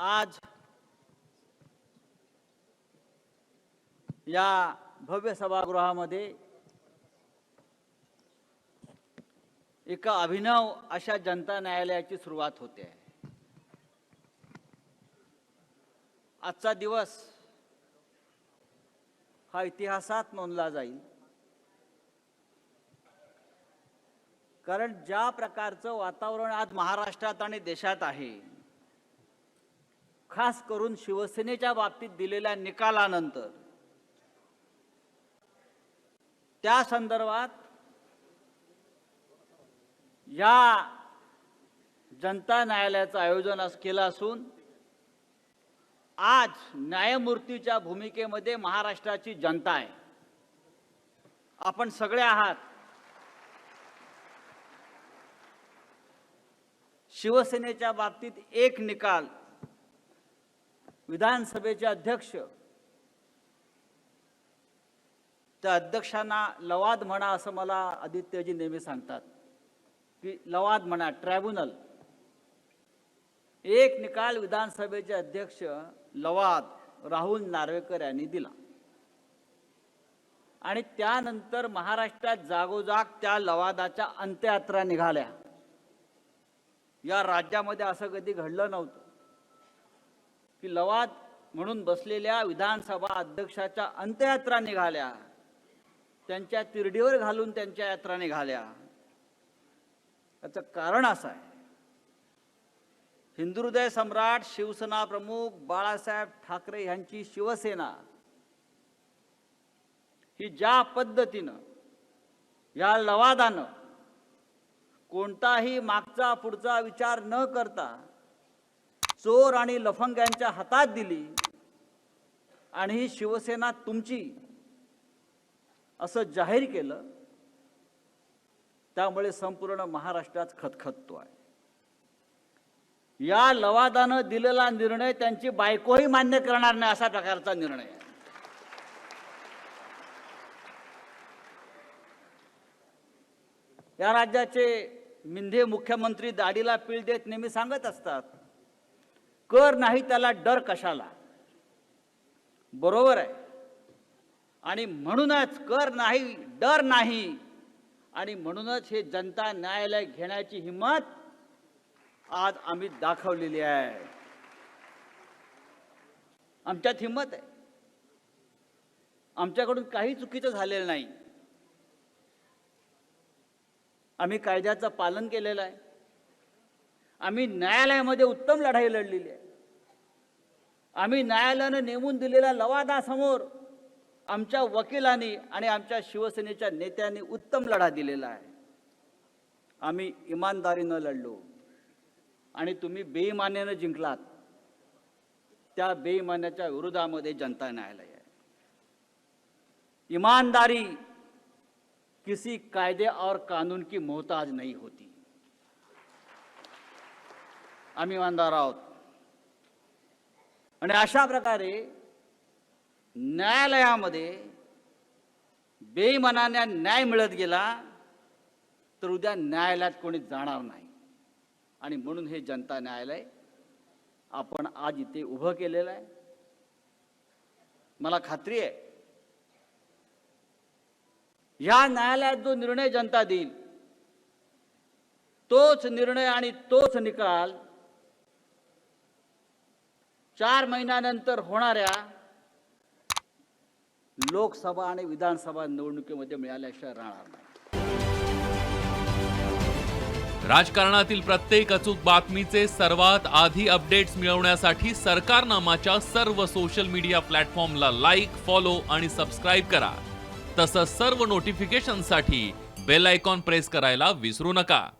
आज या भव्य सभागृहामध्ये एका अभिनव अशा जनता न्यायालयाची सुरुवात होते. आहे आजचा दिवस हा इतिहासात नोंदला जाईल. कारण ज्या प्रकारचं वातावरण आज महाराष्ट्रात आणि देशात आहे खास करून शिवसेनेच्या बाबतीत दिलेल्या निकालानंतर. त्या संदर्भात या जनता न्यायालयाचं आयोजन केलं असून आज न्यायमूर्तीच्या भूमिकेमध्ये महाराष्ट्राची जनता आहे. आपण सगळे आहात. शिवसेनेच्या बाबतीत एक निकाल विधानसभेचे अध्यक्ष. त्या अध्यक्षांना लवाद म्हणा असं मला आदित्यजी नेहमी सांगतात. की लवाद म्हणा ट्रायब्युनल एक निकाल विधानसभेचे अध्यक्ष लवाद राहुल नार्वेकर यांनी दिला. आणि त्यानंतर महाराष्ट्रात जागोजाग त्या लवादाच्या अंत्ययात्रा निघाल्या. या राज्यामध्ये असं कधी घडलं नव्हतं. की लवाद म्हणून बसलेल्या विधानसभा अध्यक्षाच्या अंत्ययात्रा निघाल्या. त्यांच्या तिरडीवर घालून त्यांच्या यात्रा निघाल्या. याचं कारण असं आहे. हिंदुहृदय सम्राट शिवसेना प्रमुख बाळासाहेब ठाकरे यांची शिवसेना ही ज्या पद्धतीनं या लवादानं कोणताही मागचा पुढचा विचार न करता चोर आणि लफंग्यांच्या हातात दिली. आणि ही शिवसेना तुमची असं जाहीर केलं. त्यामुळे संपूर्ण महाराष्ट्रात खतखततो आहे. या लवादानं दिलेला निर्णय त्यांची बायकोही मान्य करणार नाही असा प्रकारचा निर्णय या राज्याचे मिंधे मुख्यमंत्री दाढीला पीळ देत नेहमी सांगत असतात कर नाही त्याला डर कशाला? बरोबर आहे. आणि म्हणूनच कर नाही डर नाही. आणि म्हणूनच हे जनता न्यायालय घेण्याची हिंमत आज आम्ही दाखवलेली आहे. आमच्यात हिंमत आहे. आमच्याकडून काही चुकीचं झालेलं नाही. आम्ही कायद्याचं पालन केलेलं आहे. आम्ही न्यायालयामध्ये उत्तम लढाई लढलेली आहे. आम्ही न्यायालयानं नेमून दिलेल्या लवादासमोर आमच्या वकिलांनी आणि आमच्या शिवसेनेच्या नेत्यांनी उत्तम लढा दिलेला आहे. आम्ही इमानदारीनं लढलो. आणि तुम्ही बेईमान्यानं जिंकलात. त्या बेईमान्याच्या विरोधामध्ये जनता न्यायालय आहे. इमानदारी किसी कायदे और कानून की मोहताज नहीं होती. आम्ही मानदार आहोत. आणि अशा प्रकारे न्यायालयामध्ये बेमनाने न्याय मिळत गेला तर उद्या न्यायालयात कोणी जाणार नाही. आणि म्हणून हे जनता न्यायालय आपण आज इथे उभं केलेलं आहे. मला खात्री आहे या न्यायालयात जो निर्णय जनता देईल तोच निर्णय आणि तोच निकाल चार महिन्यानंतर होणाऱ्या लोकसभा आणि विधानसभा निवडणुकीमध्ये मिळाल्याशिवाय राहणार नाही. राजकारणातील प्रत्येक अचूक बातमीचे सर्वात आधी अपडेट्स मिळवण्यासाठी सरकारनामाच्या सर्व सोशल मीडिया प्लॅटफॉर्मला लाईक फॉलो आणि सबस्क्राईब करा. तसंच सर्व नोटिफिकेशनसाठी बेल आयकॉन प्रेस करायला विसरू नका.